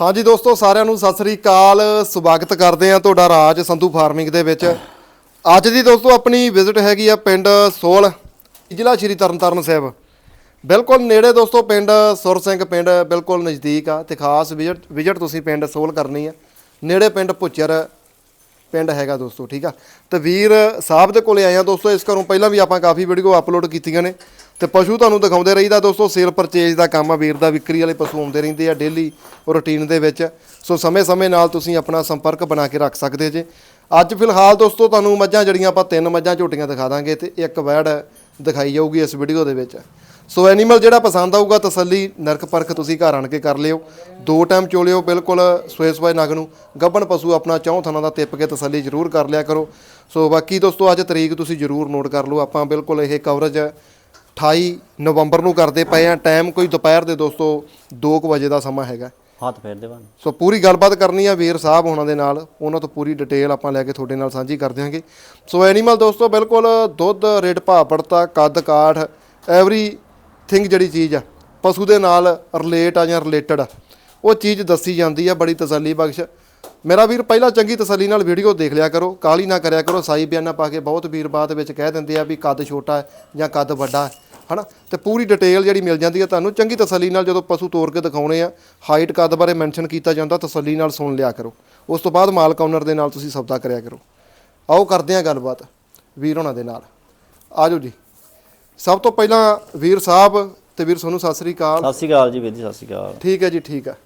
ਹਾਂਜੀ ਦੋਸਤੋ, ਸਾਰਿਆਂ ਨੂੰ ਸਤਿ ਸ੍ਰੀ ਅਕਾਲ। ਸਵਾਗਤ ਕਰਦੇ ਆ ਤੁਹਾਡਾ ਰਾਜ ਸੰਧੂ ਫਾਰਮਿੰਗ ਦੇ ਵਿੱਚ। ਅੱਜ ਦੀ ਦੋਸਤੋ, ਆਪਣੀ ਵਿਜ਼ਿਟ ਹੈਗੀ ਆ ਪਿੰਡ ਸੋਲ, ਜ਼ਿਲ੍ਹਾ ਸ਼੍ਰੀ ਤਰਨਤਾਰਨ ਸਾਹਿਬ। ਬਿਲਕੁਲ ਨੇੜੇ ਦੋਸਤੋ, ਪਿੰਡ ਸੁਰ ਸਿੰਘ ਪਿੰਡ ਬਿਲਕੁਲ ਨਜ਼ਦੀਕ ਆ ਤੇ ਖਾਸ ਵਿਜ਼ਿਟ ਵਿਜ਼ਿਟ ਤੁਸੀਂ ਪਿੰਡ ਸੋਲ ਕਰਨੀ ਆ। ਨੇੜੇ ਪਿੰਡ ਭੁੱਚਰ ਪਿੰਡ ਹੈਗਾ ਦੋਸਤੋ, ਠੀਕ ਆ। ਤੇ ਵੀਰ ਸਾਹਿਬ ਦੇ ਕੋਲੇ ਆਏ ਆ ਦੋਸਤੋ, ਇਸ ਘਰੋਂ ਪਹਿਲਾਂ ਵੀ ਆਪਾਂ ਕਾਫੀ ਵੀਡੀਓ ਅਪਲੋਡ ਕੀਤੀਆਂ ਨੇ। ਤੇ ਪਸ਼ੂ ਤੁਹਾਨੂੰ ਦਿਖਾਉਂਦੇ ਰਹੀਦਾ ਦੋਸਤੋ ਸੇਲ ਪਰਚੇਜ ਦਾ ਕੰਮ ਆ, ਵੀਰ ਦਾ, ਵਿਕਰੀ ਵਾਲੇ ਪਸ਼ੂ ਆਉਂਦੇ ਰਹਿੰਦੇ ਆ ਡੇਲੀ ਰੂਟੀਨ ਦੇ ਵਿੱਚ। ਸੋ ਸਮੇਂ-ਸਮੇਂ ਨਾਲ ਤੁਸੀਂ ਆਪਣਾ ਸੰਪਰਕ ਬਣਾ ਕੇ ਰੱਖ ਸਕਦੇ ਜੇ। ਅੱਜ ਫਿਲਹਾਲ ਦੋਸਤੋ, ਤੁਹਾਨੂੰ ਮੱਝਾਂ ਜਿਹੜੀਆਂ, ਆਪਾਂ ਤਿੰਨ ਮੱਝਾਂ ਝੋਟੀਆਂ ਦਿਖਾ ਦਾਂਗੇ ਤੇ ਇੱਕ ਵੈੜ ਦਿਖਾਈ ਜਾਊਗੀ ਇਸ ਵੀਡੀਓ ਦੇ ਵਿੱਚ। ਸੋ ਐਨੀਮਲ ਜਿਹੜਾ ਪਸੰਦ ਆਊਗਾ, ਤਸੱਲੀ, ਨਰਕ ਪਰਖ ਤੁਸੀਂ ਘਰ ਆਣ ਕੇ ਕਰ ਲਿਓ। ਦੋ ਟਾਈਮ ਚੋਲਿਓ, ਬਿਲਕੁਲ ਸੋਏ ਸਵਾਏ ਨਗ ਨੂੰ। ਗੱਬਣ ਪਸ਼ੂ ਆਪਣਾ ਚੌਂ ਥਾਂ ਦਾ ਤਿੱਪ ਕੇ ਤਸੱਲੀ ਜ਼ਰੂਰ ਕਰ ਲਿਆ ਕਰੋ। ਸੋ ਬਾਕੀ ਦੋਸਤੋ, ਅੱਜ ਤਰੀਕ ਤੁਸੀਂ ਜ਼ਰੂਰ ਨੋਟ ਕਰ ਲਓ। ਆਪਾਂ ਬਿਲਕੁਲ ਇਹ ਕਵਰੇਜ 28 ਨਵੰਬਰ ਨੂੰ ਕਰਦੇ ਪਏ ਆ। ਟਾਈਮ ਕੋਈ ਦੁਪਹਿਰ ਦੇ ਦੋਸਤੋ 2 ਵਜੇ ਦਾ ਸਮਾਂ ਹੈਗਾ। ਹੱਥ ਫੇਰ ਦੇ ਬਣ। ਸੋ ਪੂਰੀ ਗੱਲਬਾਤ ਕਰਨੀ ਆ ਵੀਰ ਸਾਹਿਬ ਉਹਨਾਂ ਦੇ ਨਾਲ। ਉਹਨਾਂ ਤੋਂ ਪੂਰੀ ਡਿਟੇਲ ਆਪਾਂ ਲੈ ਕੇ ਤੁਹਾਡੇ ਨਾਲ ਸਾਂਝੀ ਕਰ ਦਿਆਂਗੇ। ਸੋ ਐਨੀਮਲ ਦੋਸਤੋ ਬਿਲਕੁਲ ਦੁੱਧ ਰੇਟ ਭਾਅ ਪੜਤਾ ਕੱਦ ਕਾਠ ਐਵਰੀ ਥਿੰਗ ਜਿਹੜੀ ਚੀਜ਼ ਆ ਪਸ਼ੂ ਦੇ ਨਾਲ ਰਿਲੇਟ ਆ ਜਾਂ ਰਿਲੇਟਡ ਆ ਉਹ ਚੀਜ਼ ਦੱਸੀ ਜਾਂਦੀ ਆ ਬੜੀ ਤਸੱਲੀ ਬਖਸ਼। ਮੇਰਾ ਵੀਰ ਪਹਿਲਾਂ ਚੰਗੀ ਤਸੱਲੀ ਨਾਲ ਵੀਡੀਓ ਦੇਖ ਲਿਆ ਕਰੋ। ਕਾਲੀ ਨਾ ਕਰਿਆ ਕਰੋ। ਸਾਈ ਬਿਆਨਾ ਪਾ ਕੇ ਬਹੁਤ ਵੀਰ ਬਾਤ ਵਿੱਚ ਕਹਿ ਦਿੰਦੇ ਆ ਵੀ ਕੱਦ ਛੋਟਾ ਜਾਂ ਕੱਦ ਵੱਡਾ ਹਨਾ? ਤੇ ਪੂਰੀ ਡਿਟੇਲ ਜਿਹੜੀ ਮਿਲ ਜਾਂਦੀ ਹੈ ਤੁਹਾਨੂੰ ਚੰਗੀ ਤਸੱਲੀ ਨਾਲ ਜਦੋਂ ਪਸ਼ੂ ਤੋੜ ਕੇ ਦਿਖਾਉਣੇ ਆ ਹਾਈਟ ਕੱਦ ਬਾਰੇ ਮੈਂਸ਼ਨ ਕੀਤਾ ਜਾਂਦਾ ਤਸੱਲੀ ਨਾਲ ਸੁਣ ਲਿਆ ਕਰੋ। ਉਸ ਤੋਂ ਬਾਅਦ ਮਾਲਕ ਓਨਰ ਦੇ ਨਾਲ ਤੁਸੀਂ ਸੌਦਾ ਕਰਿਆ ਕਰੋ। ਆਓ ਕਰਦੇ ਹਾਂ ਗੱਲਬਾਤ ਵੀਰ ਹੋਣਾ ਦੇ ਨਾਲ। ਆਜੋ ਜੀ। ਸਭ ਤੋਂ ਪਹਿਲਾਂ ਵੀਰ ਸਾਹਿਬ ਤੇ ਵੀਰ ਸੋਨੂੰ ਸਤਿ ਸ੍ਰੀ ਅਕਾਲ। ਸਤਿ ਸ਼੍ਰੀ ਅਕਾਲ ਜੀ ਵੀਰ ਜੀ ਸਤਿ ਸ਼੍ਰੀ ਅਕਾਲ। ਠੀਕ ਹੈ ਜੀ ਠੀਕ ਹੈ।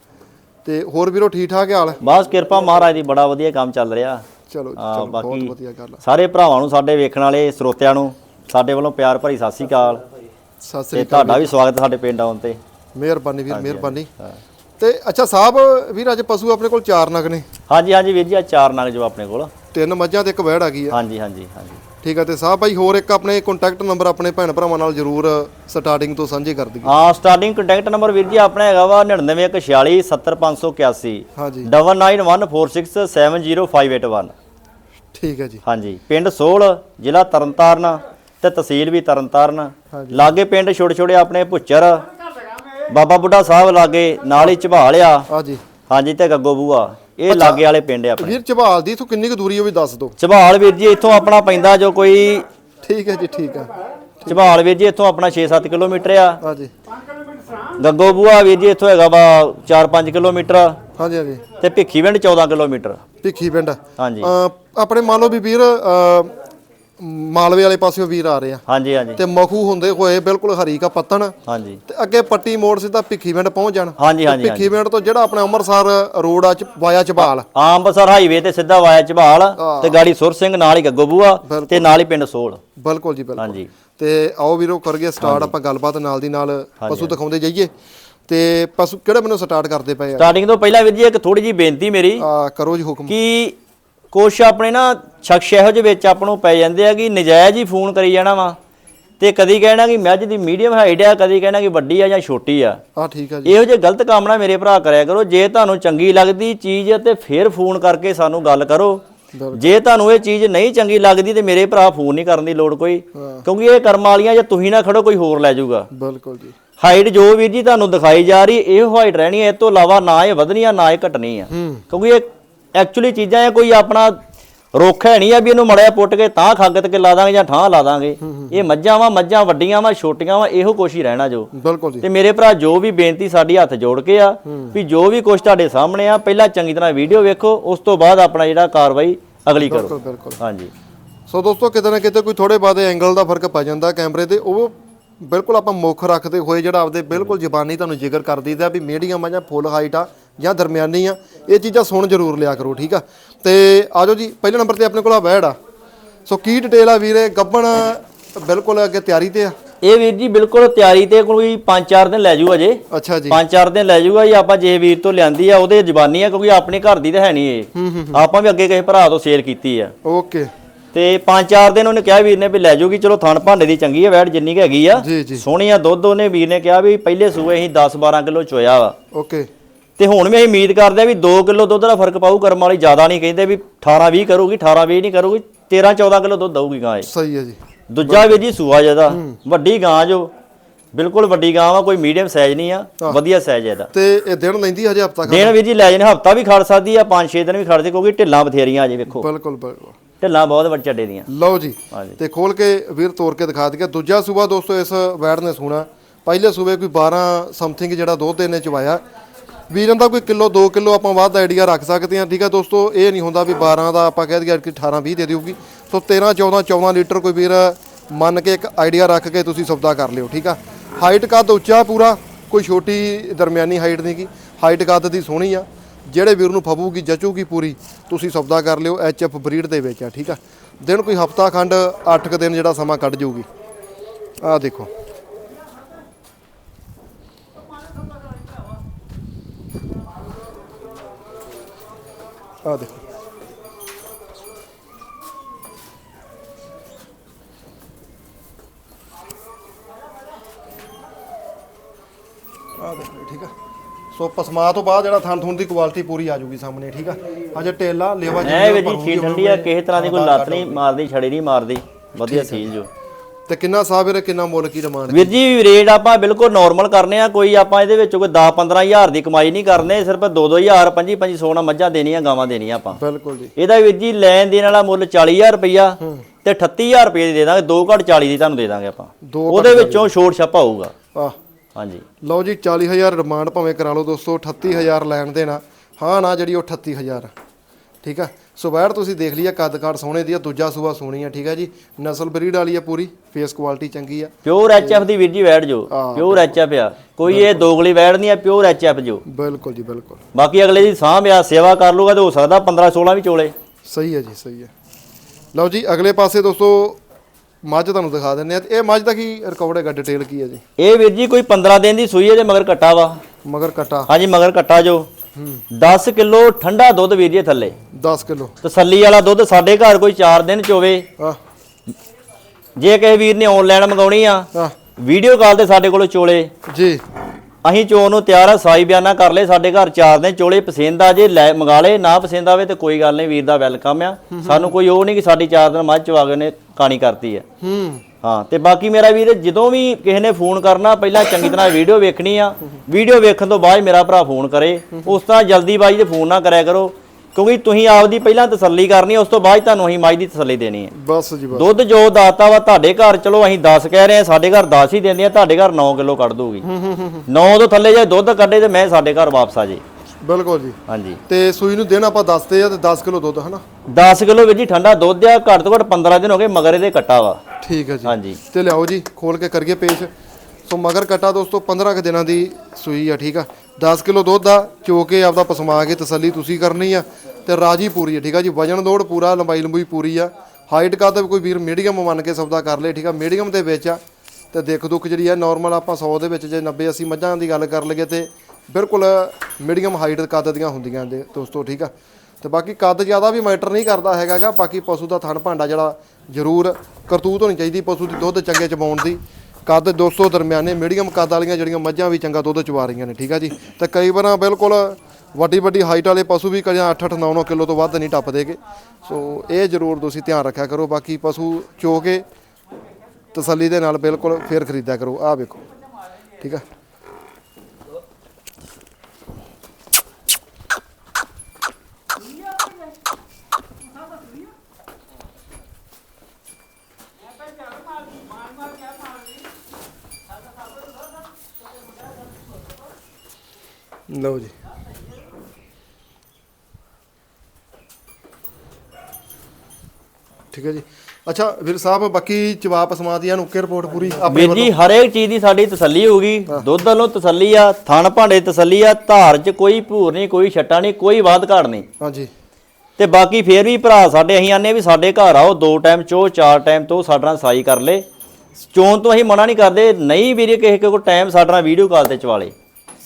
ਤੇ ਹੋਰ ਵੀਰੋ ਠੀਕ ਠਾਕ ਹਾਲ? ਬਸ ਕਿਰਪਾ ਮਹਾਰਾਜ ਦੀ ਬੜਾ ਵਧੀਆ ਕੰਮ ਚੱਲ ਰਿਹਾ। ਚਲੋ ਜੀ, ਚਲੋ ਬਹੁਤ ਵਧੀਆ ਗੱਲ ਸਾਰੇ ਭਰਾਵਾਂ ਨੂੰ ਸਾਡੇ ਵੇਖਣ ਵਾਲੇ ਸਰੋਤਿਆਂ ਨੂੰ ਸਾਡੇ ਵੱਲੋਂ ਪਿਆਰ ਭਰੀ ਸਤਿ ਸ਼੍ਰੀ ਅਕਾਲ। ਸਤਿ ਤੇ ਸ੍ਰੀ ਅਕਾਲ ਤੁਹਾਡਾ ਵੀ ਸਵਾਗਤ ਸਾਡੇ ਪਿੰਡ ਆਉਣ ਤੇ। ਮਿਹਰਬਾਨੀ ਵੀਰ ਮਿਹਰਬਾਨੀ। ਤੇ ਅੱਛਾ ਸਾਹਿਬ ਵੀਰ ਅੱਜ ਪਸ਼ੂ ਆਪਣੇ ਕੋਲ ਚਾਰ ਨਗ ਨੇ। ਹਾਂਜੀ ਹਾਂਜੀ ਵੀਰ ਜੀ ਆ ਚਾਰ ਨਗ ਜੋ ਆਪਣੇ ਕੋਲ। ਤਿੰਨ ਮੱਝਾਂ ਤੇ ਇੱਕ ਵਹਿੜ ਆ ਗਈ ਆ। ਹਾਂਜੀ ਹਾਂਜੀ ਹਾਂਜੀ। ਠੀਕ ਆ ਤੇ ਸਾਹਿਬ ਭਾਈ ਹੋਰ ਇੱਕ ਆਪਣੇ ਕੰਟੈਕਟ ਨੰਬਰ ਆਪਣੇ ਭੈਣ ਭਰਾਵਾਂ ਨਾਲ ਜਰੂਰ ਸਟਾਰਟਿੰਗ ਤੋਂ ਸਾਂਝੇ ਕਰ ਦਈਏ। ਹਾਂ ਸਟਾਰਟਿੰਗ ਕੰਟੈਕਟ ਨੰਬਰ ਵੀਰ ਜੀ ਆਪਣਾ ਹੈਗਾ ਵਾ 9916 70581 ਹਾਂਜੀ। 9914670581 ਠੀਕ ਹੈ ਜੀ। ਹਾਂਜੀ ਪਿੰਡ ਸੋਲ ਜ਼ਿਲ੍ਹਾ ਤਰਨਤਾਰਨ। ਤੇ ਤਹਿਸੀਲ ਵੀ ਤਰਨਤਾਰਨ। ਲਾਗੇ ਪਿੰਡ ਛੋਟੇ ਛੋਟੇ ਆਪਣੇ ਭੁੱਚਰ ਬਾਬਾ ਬੁੱਢਾ ਸਾਹਿਬ ਲਾਗੇ ਨਾਲ ਹੀ ਝਬਾਲ ਆ। ਆ ਜੀ ਹਾਂਜੀ ਤੇ ਗੱਗੋ ਬੂਆ। ਇਹ ਲਾਗੇ ਵਾਲੇ ਪਿੰਡ ਆ ਆਪਣੇ। ਵੀਰ ਝਬਾਲ ਦੀ ਇਥੋਂ ਕਿੰਨੀ ਕੁ ਦੂਰੀ ਉਹ ਵੀ ਦੱਸ ਦਿਓ? ਝਬਾਲ ਵੀਰ ਜੀ ਇੱਥੋਂ ਆਪਣਾ ਪੈਂਦਾ ਜੋ ਕੋਈ ਠੀਕ ਹੈ ਜੀ ਠੀਕ ਹੈ। ਝਬਾਲ ਵੀਰ ਜੀ ਇੱਥੋਂ ਆਪਣਾ 6-7 ਕਿਲੋਮੀਟਰ ਆ। ਆ ਜੀ ਗੱਗੋ ਬੂਆ ਵੀਰ ਜੀ ਇੱਥੋਂ ਹੈਗਾ ਵਾ 4-5 ਕਿਲੋਮੀਟਰ। ਹਾਂਜੀ ਹਾਂਜੀ। ਤੇ ਭਿੱਖੀਵਿੰਡ 14 ਕਿਲੋਮੀਟਰ। ਭਿੱਖੀ ਪਿੰਡ। ਹਾਂਜੀ। ਆਪਣੇ ਮੰਨ ਲਓ ਵੀ ਵੀਰ ਮਾਲਵੇ ਵਾਲੇ ਪਾਸਿਓਂ ਵੀਰ ਆ ਰਹੇ ਆ। ਹਾਂਜੀ ਹਾਂਜੀ। ਤੇ ਮਖੂ ਹੁੰਦੇ ਹੋਏ ਬਿਲਕੁਲ ਹਰੀ ਕਾ ਪੱਤਣ। ਹਾਂਜੀ। ਤੇ ਅੱਗੇ ਪੱਟੀ ਮੋੜ ਸਿੱਧਾ ਭਿੱਖੀਵਿੰਡ ਪਹੁੰਚ ਜਾਣ। ਹਾਂਜੀ ਹਾਂਜੀ ਹਾਂਜੀ। ਭਿੱਖੀਵਿੰਡ ਤੋਂ ਜਿਹੜਾ ਆਪਣੇ ਅੰਮ੍ਰਿਤਸਰ ਰੋਡ ਆ ਚ ਵਾਇਆ ਚਬਾਲ। ਆਂਬਸਰ ਹਾਈਵੇ ਤੇ ਸਿੱਧਾ ਵਾਇਆ ਝਬਾਲ ਤੇ ਗਾੜੀ ਸੁਰ ਸਿੰਘ ਨਾਲ ਹੀ ਗੱਗੋ ਬੂਆ ਤੇ ਨਾਲ ਹੀ ਪਿੰਡ ਸੋਲ। ਬਿਲਕੁਲ ਜੀ ਬਿਲਕੁਲ। ਹਾਂਜੀ। ਤੇ ਆਓ ਵੀਰੋ ਕਰੀਏ ਸਟਾਰਟ ਆਪਾਂ ਗੱਲਬਾਤ ਨਾਲ ਦੀ ਨਾਲ ਪਸ਼ੂ ਦਿਖਾਉਂਦੇ ਜਾਈਏ। ਤੇ ਪਸ਼ੂ ਕਿਹੜੇ ਮੈਨੂੰ ਸਟਾਰਟ ਕਰਦੇ ਪਏ ਆ? ਸਟਾਰਟਿੰਗ ਤੋਂ ਪਹਿਲਾਂ ਵੀਰ ਜੀ ਇੱਕ ਥੋੜੀ ਜੀ ਬੇਨਤੀ ਮੇਰੀ ਆ ਕਰੋ ਜੀ ਹੁਕਮ। ਕਿ ਕੁਛ ਆਪਣੇ ਨਾ ਸ਼ਖਸ ਇਹੋ ਜਿਹੇ ਵਿੱਚ ਆਪਾਂ ਨੂੰ ਪੈ ਜਾਂਦੇ ਆ ਕਿ ਨਜਾਇਜ਼ ਹੀ ਫੋਨ ਕਰੀ ਜਾਣਾ ਵਾ। ਤੇ ਕਦੀ ਕਹਿਣਾ ਕਿ ਮੱਝ ਦੀ ਮੀਡੀਅਮ ਹਾਈਟ ਆ ਕਦੀ ਕਹਿਣਾ ਕਿ ਵੱਡੀ ਆ ਜਾਂ ਛੋਟੀ ਆ। ਆ ਠੀਕ ਆ ਜੀ। ਇਹੋ ਜਿਹੇ ਗਲਤ ਕੰਮ ਨਾ ਮੇਰੇ ਭਰਾ ਕਰਿਆ ਕਰੋ। ਜੇ ਤੁਹਾਨੂੰ ਚੰਗੀ ਲੱਗਦੀ ਚੀਜ਼ ਤੇ ਫਿਰ ਫੋਨ ਕਰਕੇ ਸਾਨੂੰ ਗੱਲ ਕਰੋ। ਜੇ ਤੁਹਾਨੂੰ ਇਹ ਚੀਜ਼ ਨਹੀਂ ਚੰਗੀ ਲੱਗਦੀ ਤੇ ਮੇਰੇ ਭਰਾ ਫੋਨ ਨਹੀਂ ਕਰਨ ਦੀ ਲੋੜ ਕੋਈ। ਕਿਉਂਕਿ ਇਹ ਕਰਮ ਵਾਲੀਆਂ ਜੇ ਤੁਸੀਂ ਨਾ ਖੜੋ ਕੋਈ ਹੋਰ ਲੈ ਜਾਊਗਾ। ਬਿਲਕੁਲ ਜੀ। ਹਾਈਟ ਜੋ ਵੀਰ ਜੀ ਤੁਹਾਨੂੰ ਦਿਖਾਈ ਜਾ ਰਹੀ ਇਹ ਹਾਈਟ ਰਹਿਣੀ ਹੈ ਇਹ ਤੋਂ ਇਲਾਵਾ ਨਾ ਇਹ ਵਧਣੀ ਆ ਨਾ ਇਹ ਘਟਣੀ ਆ। ਕਿਉਂਕਿ ਇਹ ਐਕਚੁਅਲੀ ਚੀਜ਼ਾਂ ਇਹ ਕੋਈ ਆਪਣਾ ਰੁੱਖ ਹੈ ਨਹੀਂ ਆ ਵੀ ਇਹਨੂੰ ਮੜਿਆ ਪੁੱਟ ਕੇ ਤਾਂ ਖੱਗਤ ਕੇ ਲਾ ਦਾਂਗੇ ਜਾਂ ਠਾਂ ਲਾ ਦਾਂਗੇ। ਇਹ ਮੱਝਾਂ ਵਾ ਮੱਝਾਂ ਵੱਡੀਆਂ ਵਾ ਛੋਟੀਆਂ ਵਾ ਇਹੋ ਕੁਛ ਹੀ ਰਹਿਣਾ ਜੋ। ਬਿਲਕੁਲ ਜੀ। ਤੇ ਮੇਰੇ ਭਰਾ ਜੋ ਵੀ ਬੇਨਤੀ ਸਾਡੀ ਹੱਥ ਜੋੜ ਕੇ ਆ ਵੀ ਜੋ ਵੀ ਕੁਛ ਤੁਹਾਡੇ ਸਾਹਮਣੇ ਆ ਪਹਿਲਾਂ ਚੰਗੀ ਤਰ੍ਹਾਂ ਵੀਡੀਓ ਵੇਖੋ ਉਸ ਤੋਂ ਬਾਅਦ ਆਪਣਾ ਜਿਹੜਾ ਕਾਰਵਾਈ ਅਗਲੀ ਕਰੋ। ਬਿਲਕੁਲ ਬਿਲਕੁਲ। ਹਾਂਜੀ। ਸੋ ਦੋਸਤੋ ਕਿਤੇ ਨਾ ਕਿਤੇ ਕੋਈ ਥੋੜੇ ਬਾਦੇ ਐਂਗਲ ਦਾ ਫ਼ਰਕ ਪੈ ਜਾਂਦਾ ਕੈਮਰੇ ਤੇ ਉਹ ਬਿਲਕੁਲ ਆਪਾਂ ਮੁੱਖ ਰੱਖਦੇ ਹੋਏ ਜਿਹੜਾ ਆਪਦੇ ਬਿਲਕੁਲ ਜ਼ਬਾਨੀ ਤੁਹਾਨੂੰ ਜ਼ਿਕਰ ਕਰ ਦਈਦਾ ਵੀ ਮੀਡੀਅਮ ਆ ਜਾਂ ਫੁੱਲ ਹਾਈਟ ਆ ਜਾਂ ਦਰਮਿਆਨੀ ਆ ਇਹ ਚੀਜ਼ਾਂ ਸੁਣ ਜ਼ਰੂਰ ਲਿਆ ਕਰੋ ਠੀਕ ਆ? ਤੇ ਆਜੋ ਜੀ ਪਹਿਲੇ ਨੰਬਰ ਤੇ ਆਪਣੇ ਕੋਲ ਆ ਵੈੜ ਆ। ਸੋ ਕੀ ਡਿਟੇਲ ਆ ਵੀਰੇ? ਗੱਬਣ ਬਿਲਕੁਲ ਅੱਗੇ ਤਿਆਰੀ ਤੇ ਆ। ਇਹ ਵੀਰ ਜੀ ਬਿਲਕੁਲ ਤਿਆਰੀ ਤੇ ਕੋਈ 5-4 ਦਿਨ ਲੈ ਜੂ। ਅਜੇ ਅੱਛਾ ਜੀ। ਪੰਜ ਚਾਰ ਦਿਨ ਲੈ ਜਾਊਗਾ ਜੀ ਆਪਾਂ ਜੇ ਵੀਰ ਤੋਂ ਲਿਆਂਦੀ ਆ ਉਹਦੇ ਜ਼ਬਾਨੀ ਆ ਕਿਉਂਕਿ ਆਪਣੇ ਘਰ ਦੀ ਤਾਂ ਹੈ ਨਹੀਂ ਇਹ। ਆਪਾਂ ਵੀ ਅੱਗੇ ਕਿਸੇ ਭਰਾ ਤੋਂ ਸੇਲ ਕੀਤੀ ਆ। ਓਕੇ। ਤੇ ਪੰਜ ਚਾਰ ਦਿਨ ਉਹਨੇ ਕਿਹਾ ਵੀਰ ਨੇ ਵੀ ਲੈ ਜਾਊਗੀ ਚਲੋ ਥਣ ਭਾਂਡੇ ਦੀ ਚੰਗੀ ਆ ਵੈੜ ਜਿੰਨੀ ਹੈਗੀ ਆ। ਜੀ ਜੀ। ਸੋਹਣੀ ਆ ਦੁੱਧ ਉਹਨੇ ਵੀਰ ਨੇ ਕਿਹਾ ਵੀ ਪਹਿਲੇ ਸੂਏ ਅਸੀਂ 10 12 ਕਿਲੋ ਚੋਇਆ ਵਾ। ਓਕੇ। ਤੇ ਹੁਣ ਵੀ ਅਸੀਂ ਉਮੀਦ ਕਰਦੇ ਆ ਵੀ 2 ਕਿਲੋ ਦੁੱਧ ਦਾ ਫ਼ਰਕ ਪਾਊ ਕਰਮ ਵਾਲੀ ਜ਼ਿਆਦਾ ਨਹੀਂ ਕਹਿੰਦੇ ਵੀ 18 20 ਕਰੂਗੀ 18 20 ਨਹੀਂ ਕਰੂਗੀ 13 14 ਕਿਲੋ ਦੁੱਧ ਦਊਗੀ ਗਾਂ ਇਹ। ਸਹੀ ਹੈ ਜੀ। ਦੂਜਾ ਵੀਰ ਜੀ ਸੂਆ ਜਿਹਦਾ ਵੱਡੀ ਗਾਂ ਜੋ ਬਿਲਕੁਲ ਵੱਡੀ ਗਾਂ ਵਾ ਕੋਈ ਮੀਡੀਅਮ ਸਾਈਜ਼ ਨਹੀਂ ਆ ਵਧੀਆ ਸਾਈਜ਼ ਹੈ ਇਹਦਾ। ਤੇ ਇਹ ਦਿਨ ਲੈਂਦੀ ਹਜੇ ਹਫਤਾ ਦਿਨ ਵੀਰ ਜੀ ਲੈ ਜਾਣੇ ਹਫਤਾ ਵੀ ਖੜ ਸਕਦੀ ਆ 5-6 ਦਿਨ ਵੀ ਖੜਦੇ ਕਿਉਂਕਿ ਢਿੱਲਾਂ ਬਥੇਰੀਆਂ ਅਜੇ ਵੇਖੋ। ਬਿਲਕੁਲ ਬਿਲਕੁਲ। ਢਿੱਲਾਂ ਬਹੁਤ ਵੱਡ ਚੱਡੇ ਦੀਆਂ। ਲਓ ਜੀ। ਤੇ ਖੋਲ ਕੇ ਵੀਰ ਤੋੜ ਕੇ ਦਿਖਾ ਦਿਆ ਦੂਜਾ ਸੂਬਾ ਦੋਸਤੋ ਇਸ ਵੈੜ ਨੇ ਸੁਣਾ। ਪਹਿਲੇ ਸੂਬੇ ਕੋਈ 12 ਸਮਥਿੰਗ ਜਿਹੜਾ ਦੁੱਧ ਇਹਨੇ ਚਵਾਇਆ। ਵੀਰਾਂ ਦਾ ਕੋਈ ਕਿਲੋ 2 ਕਿਲੋ ਆਪਾਂ ਵੱਧ ਆਈਡੀਆ ਰੱਖ ਸਕਦੇ ਹਾਂ। ਠੀਕ ਹੈ ਦੋਸਤੋ, ਇਹ ਨਹੀਂ ਹੁੰਦਾ ਵੀ 12 ਦਾ ਆਪਾਂ ਕਹਿ ਦਈਏ ਕਿ 18 20 ਦੇ ਦੇਊਗੀ ਸੋ 13 14 14 ਲੀਟਰ ਕੋਈ ਵੀਰ ਮੰਨ ਕੇ ਇੱਕ ਆਈਡੀਆ ਰੱਖ ਕੇ ਤੁਸੀਂ ਸੌਦਾ ਕਰ ਲਿਓ, ਠੀਕ ਆ? ਹਾਈਟ ਕੱਦ ਉੱਚਾ ਪੂਰਾ, ਕੋਈ ਛੋਟੀ ਦਰਮਿਆਨੀ ਹਾਈਟ ਨਹੀਂ ਗੀ। ਹਾਈਟ ਕੱਦ ਦੀ ਸੋਹਣੀ ਆ। ਜਿਹੜੇ ਵੀਰ ਨੂੰ ਫਬੂਗੀ, ਜਚੂਗੀ ਪੂਰੀ, ਤੁਸੀਂ ਸੌਦਾ ਕਰ ਲਿਓ ਐਚਐਫ ਬਰੀਡ ਦੇ ਵਿੱਚ ਆ, ਠੀਕ ਆ? ਦਿਨ ਕੋਈ ਹਫਤਾ ਖੰਡ 8 ਕ ਦਿਨ ਜਿਹੜਾ ਸਮਾਂ ਕੱਢ ਜਾਊਗੀ ਆਹ ਦੇਖੋ। ਆਹ ਦੇਖੋ। ਜੀ, ਠੀਕ ਆ। ਸੋ ਪਸਮਾ ਤੋਂ ਬਾਅਦ ਜਿਹੜਾ ਥਣ ਥੁਣ ਦੀ ਕੁਆਲਿਟੀ ਪੂਰੀ ਆ ਜਾਊਗੀ ਸਾਹਮਣੇ ਠੀਕ ਆ। ਅਜੇ ਟੇਲਾ ਲੇਵਾ ਜੀ ਭਰੂਗੀ ਖੀਰ ਹੁਣ ਠੰਡੀ ਆ ਕਿਸੇ ਤਰ੍ਹਾਂ ਦੀ ਕੋਈ ਲੱਤ ਨਹੀਂ ਮਾਰਦੀ ਛੜੀ ਨਹੀਂ ਮਾਰਦੀ। ਵਧੀਆ ਸੀਲ ਜੋ। ਤੇ ਕਿੰਨਾ ਸਾਹ ਵੀਰੇ ਕਿੰਨਾ ਮੁੱਲ ਕੀ ਡਿਮਾਂਡ ਵੀਰ ਜੀ ਰੇਟ ਆਪਾਂ ਬਿਲਕੁਲ ਨਾਰਮਲ ਕਰਨੇ ਆ ਕੋਈ ਆਪਾਂ ਇਹਦੇ ਵਿੱਚ ਕੋਈ 10 15000 ਦੀ ਕਮਾਈ ਨਹੀਂ ਕਰਨੇ ਸਿਰਫ 2 2000 25 25 16 ਮੱਝਾਂ ਦੇਣੀਆਂ ਗਾਵਾਂ ਦੇਣੀਆਂ ਆਪਾਂ। ਬਿਲਕੁਲ ਜੀ। ਇਹਦਾ ਵੀਰ ਜੀ ਲੈਣ ਦੇਣ ਵਾਲਾ ਮੁੱਲ 40000 ਰੁਪਈਆ ਤੇ 38000 ਰੁਪਏ ਦੀ ਦੇ ਦਾਂਗੇ 2 ਘੱਟ 40 ਦੀ ਤੁਹਾਨੂੰ ਦੇ ਦਾਂਗੇ ਆਪਾਂ। ਉਹਦੇ ਵਿੱਚੋਂ ਛੋਟ ਛਾਪਾ ਹੋਊਗਾ। ਆਹ। ਹਾਂਜੀ। ਲਓ ਜੀ 40000 ਡਿਮਾਂਡ ਭਾਵੇਂ ਕਰਾ ਲਓ ਦੋਸਤੋ 38000 ਲੈਣ ਦੇਣਾ। ਹਾਂ ਨਾ ਜਿਹੜੀ ਉਹ 38000 ਠੀਕ ਆ? ਸੋ ਵੈੜ ਤੁਸੀਂ ਦੇਖ ਲਿਆ ਕੱਦ ਕਾਠ ਸੋਹਣੇ ਦੀ ਆ ਦੂਜਾ ਸੂਆ ਸੋਹਣੀ ਆ ਠੀਕ ਆ ਜੀ। ਨਸਲ ਬਰੀਡ ਵਾਲੀ ਆ ਪੂਰੀ ਫੇਸ ਕੁਆਲਿਟੀ ਚੰਗੀ ਆ। ਪਿਓਰ ਐਚਐਫ ਦੀ ਵੀਰ ਜੀ ਵੈੜ ਜੋ ਪਿਓਰ ਐਚਐਫ ਆ। ਕੋਈ ਇਹ ਦੋਗਲੀ ਵੈੜ ਨਹੀਂ ਆ ਪਿਓਰ ਐਚਐਫ ਜੋ। ਬਿਲਕੁਲ ਜੀ ਬਿਲਕੁਲ। ਬਾਕੀ ਅਗਲੇ ਦੀ ਸਾਂਭ ਆ ਸੇਵਾ ਕਰ ਲੂਗਾ ਤੇ ਹੋ ਸਕਦਾ 15 16 ਵੀ ਚੋਲੇ। ਸਹੀ ਹੈ ਜੀ ਸਹੀ ਹੈ ਲਓ ਜੀ ਅਗਲੇ ਪਾਸੇ ਦੋਸਤੋ ਮੱਝ ਤੁਹਾਨੂੰ ਦਿਖਾ ਦਿੰਨੇ ਆ। ਤੇ ਇਹ ਮੱਝ ਦਾ ਕੀ ਰਿਕਾਰਡ ਹੈਗਾ ਡਿਟੇਲ ਕੀ ਹੈ ਜੀ? ਇਹ ਵੀਰ ਜੀ ਕੋਈ 15 ਦਿਨ ਦੀ ਸੂਈ ਹੈ ਜੇ ਮਗਰ ਕੱਟਾ ਵਾ। ਮਗਰ ਕਟਾ। ਹਾਂਜੀ ਮਗਰ ਕੱਟਾ ਜੋ। 10 ਕਿਲੋ ਠੰਡਾ ਦੁੱਧ ਵੀਰ ਜੀ ਥੱਲੇ। 10 ਕਿਲੋ। ਤਸੱਲੀ ਵਾਲਾ ਦੁੱਧ ਸਾਡੇ ਘਰ ਕੋਈ 4 ਦਿਨ ਚ ਹੋਵੇ। ਆ ਜੇ ਕਿਸੇ ਵੀਰ ਨੇ ਆਨਲਾਈਨ ਮੰਗਾਉਣੀ ਆ ਵੀਡੀਓ ਕਾਲ ਤੇ ਸਾਡੇ ਕੋਲ ਚੋਲੇ। ਜੀ। ਅਸੀਂ ਚੋਣ ਨੂੰ ਤਿਆਰ ਆ ਸਾਈ ਬਿਆਨਾ ਕਰ ਲੈ ਸਾਡੇ ਘਰ ਚਾਰ ਦਿਨ ਚੋਲੇ ਪਸੰਦ ਆ ਜੇ ਲੈ ਮੰਗਾ ਲੈ ਨਾ ਪਸੰਦ ਆਵੇ ਤੇ ਕੋਈ ਗੱਲ ਨਹੀਂ ਵੀਰ ਦਾ ਵੈਲਕਮ ਆ। ਸਾਨੂੰ ਕੋਈ ਉਹ ਨਹੀਂ ਕਿ ਸਾਡੀ ਚਾਰ ਦਿਨ ਮੱਝ ਚਵਾ ਕੇ ਨੇ ਕਾਣੀ ਕਰਤੀ ਆ। ਹੂੰ। ਹਾਂ ਤੇ ਬਾਕੀ ਮੇਰਾ ਵੀਰ ਜਦੋਂ ਵੀ ਕਿਸੇ ਨੇ ਫੋਨ ਕਰਨਾ ਪਹਿਲਾਂ ਚੰਗੀ ਤਰ੍ਹਾਂ ਵੀਡੀਓ ਵੇਖਣੀ ਆ। ਵੀਡੀਓ ਵੇਖਣ ਤੋਂ ਬਾਅਦ ਮੇਰਾ ਭਰਾ ਫੋਨ ਕਰੇ। ਉਸ ਤਰ੍ਹਾਂ ਜਲਦੀਬਾਜ਼ੀ ਤੇ ਫੋਨ ਨਾ ਕਰਿਆ ਕਰੋ। ਕਿਉਂਕਿ ਤੁਸੀਂ ਆਪਦੀ ਪਹਿਲਾਂ ਤਸੱਲੀ ਕਰਨੀ ਉਸ ਤੋਂ ਬਾਅਦ ਤੁਹਾਨੂੰ ਅਸੀਂ ਮਾਈ ਦੀ ਤਸੱਲੀ ਦੇਣੀ ਹੈ ਬਸ ਜੀ ਬਸ। ਦੁੱਧ ਜੋ ਦਾਤਾ ਵਾ ਤੁਹਾਡੇ ਘਰ ਚਲੋ ਅਸੀਂ 10 ਕਹਿ ਰਹੇ ਆ ਸਾਡੇ ਘਰ 10 ਹੀ ਦਿੰਦੇ ਆ ਤੁਹਾਡੇ ਘਰ 9 ਕਿਲੋ ਕੱਢ ਦੂਗੀ 9 ਤੋਂ ਥੱਲੇ ਜੇ ਦੁੱਧ ਕੱਢੇ ਤੇ ਮੈਂ ਸਾਡੇ ਘਰ ਵਾਪਸ ਆ ਜੇ। ਬਿਲਕੁਲ ਜੀ। ਹਾਂਜੀ। ਤੇ ਸੂਈ ਨੂੰ ਦਿਨ ਆਪਾਂ ਦੱਸਦੇ ਆ ਤੇ 10 ਕਿਲੋ ਦੁੱਧ ਹਨਾ? 10 ਕਿਲੋ ਵੀਰ ਜੀ ਠੰਡਾ ਦੁੱਧ ਆ ਘੱਟ ਤੋਂ ਘੱਟ 15 ਦਿਨ ਹੋ ਗਏ ਮਗਰ ਇਹਦੇ ਕੱਟਾ ਵਾ। ਠੀਕ ਹੈ ਜੀ। ਹਾਂਜੀ। ਤੇ ਲਿਆਓ ਜੀ ਖੋਲ ਕੇ ਕਰੀਏ ਪੇਸ਼। ਸੋ ਮਗਰ ਕਟਾ ਦੋਸਤੋ 15 ਕੁ ਦਿਨਾਂ ਦੀ ਸੂਈ ਆ ਠੀਕ ਆ। 10 ਕਿਲੋ ਦੁੱਧ ਆ ਚੋ ਕੇ ਆਪਦਾ ਪਸਮਾ ਕੇ ਤਸੱਲੀ ਤੁਸੀਂ ਕਰਨੀ ਆ। ਤੇ ਰਾਜੀ ਪੂਰੀ ਆ ਠੀਕ ਆ ਜੀ। ਵਜਨ ਦੋੜ ਪੂਰਾ ਲੰਬਾਈ ਲੰਬੂਈ ਪੂਰੀ ਆ। ਹਾਈਟ ਕਾ ਵੀ ਕੋਈ ਵੀਰ ਮੀਡੀਅਮ ਮੰਨ ਕੇ ਸੌਦਾ ਕਰ ਲੇ ਠੀਕ ਆ। ਮੀਡੀਅਮ ਦੇ ਵਿੱਚ ਆ। ਤੇ ਦੇਖ ਦੁੱਖ ਜਿਹੜੀ ਆ ਨਾਰਮਲ ਆਪਾਂ 100 ਦੇ ਵਿੱਚ ਜੇ 90 80 ਮੱਝਾਂ ਦੀ ਗੱਲ ਕਰ ਲਈਏ ਤੇ ਬਿਲਕੁਲ ਮੀਡੀਅਮ ਹਾਈਟ ਕੱਦ ਦੀਆਂ ਹੁੰਦੀਆਂ ਦੇ ਦੋਸਤੋ ਠੀਕ ਆ। ਤੇ ਬਾਕੀ ਕੱਦ ਜ਼ਿਆਦਾ ਵੀ ਮੈਟਰ ਨਹੀਂ ਕਰਦਾ ਹੈਗਾਗਾ, ਬਾਕੀ ਪਸ਼ੂ ਦਾ ਥਣ ਭਾਂਡਾ ਜਿਹੜਾ ਜ਼ਰੂਰ ਕਰਤੂਤ ਹੋਣੀ ਚਾਹੀਦੀ, ਪਸ਼ੂ ਦੀ ਦੁੱਧ ਚੰਗੇ ਚਬਾਉਣ ਦੀ। ਕੱਦ 200 ਦਰਮਿਆਨੇ ਮੀਡੀਅਮ ਕੱਦ ਵਾਲੀਆਂ ਜਿਹੜੀਆਂ ਮੱਝਾਂ ਵੀ ਚੰਗਾ ਦੁੱਧ ਚਵਾ ਰਹੀਆਂ ਨੇ, ਠੀਕ ਆ ਜੀ? ਤੇ ਕਈ ਵਾਰਾਂ ਬਿਲਕੁਲ ਵੱਡੀ ਵੱਡੀ ਹਾਈਟ ਵਾਲੇ ਪਸ਼ੂ ਵੀ ਕਦੇ 8 8 9 9 ਕਿਲੋ ਤੋਂ ਵੱਧ ਨਹੀਂ ਟੱਪਦੇਗੇ ਸੋ ਇਹ ਜ਼ਰੂਰ ਤੁਸੀਂ ਧਿਆਨ ਰੱਖਿਆ ਕਰੋ, ਬਾਕੀ ਪਸ਼ੂ ਚੋ ਕੇ ਤਸੱਲੀ ਦੇ ਨਾਲ ਬਿਲਕੁਲ ਫੇਰ ਖਰੀਦਿਆ ਕਰੋ। ਆਹ ਵੇਖੋ, ਠੀਕ ਆ? ਲਓ ਜੀ। ਠੀਕ ਹੈ ਜੀ। ਅੱਛਾ ਵੀਰ ਸਾਹਿਬ ਬਾਕੀ ਜਵਾਬ ਸਮਾਦੀਆਂ ਨੂੰ ਓਕੇ ਰਿਪੋਰਟ ਪੂਰੀ ਆਪਣੇ ਵੀਰ ਜੀ ਹਰੇਕ ਚੀਜ਼ ਦੀ ਸਾਡੀ ਤਸੱਲੀ ਹੋਊਗੀ। ਦੁੱਧ ਵੱਲੋਂ ਤਸੱਲੀ ਆ ਥਣ ਭਾਂਡੇ ਤਸੱਲੀ ਆ ਧਾਰ 'ਚ ਕੋਈ ਭੂਰ ਨਹੀਂ ਕੋਈ ਛੱਟਾ ਨਹੀਂ ਕੋਈ ਵਾਧ ਘਾੜ ਨਹੀਂ। ਹਾਂਜੀ। ਤੇ ਬਾਕੀ ਫੇਰ ਵੀ ਭਰਾ ਸਾਡੇ ਅਸੀਂ ਆਨੇ ਵੀ ਸਾਡੇ ਘਰ ਆਓ ਦੋ ਟਾਈਮ ਚੋ ਚਾਰ ਟਾਈਮ ਤੋਂ ਸਾਡੇ ਨਾਲ ਸਾਈ ਕਰ ਲੈ। ਚੋਣ ਤੋਂ ਅਸੀਂ ਮਨਾ ਨਹੀਂ ਕਰਦੇ ਨਹੀਂ ਵੀਰੇ ਕਿਸੇ ਕੋਲ ਟਾਈਮ ਸਾਡੇ ਨਾਲ ਵੀਡੀਓ ਕਾਲ ਤੇ ਚਵਾਲੇ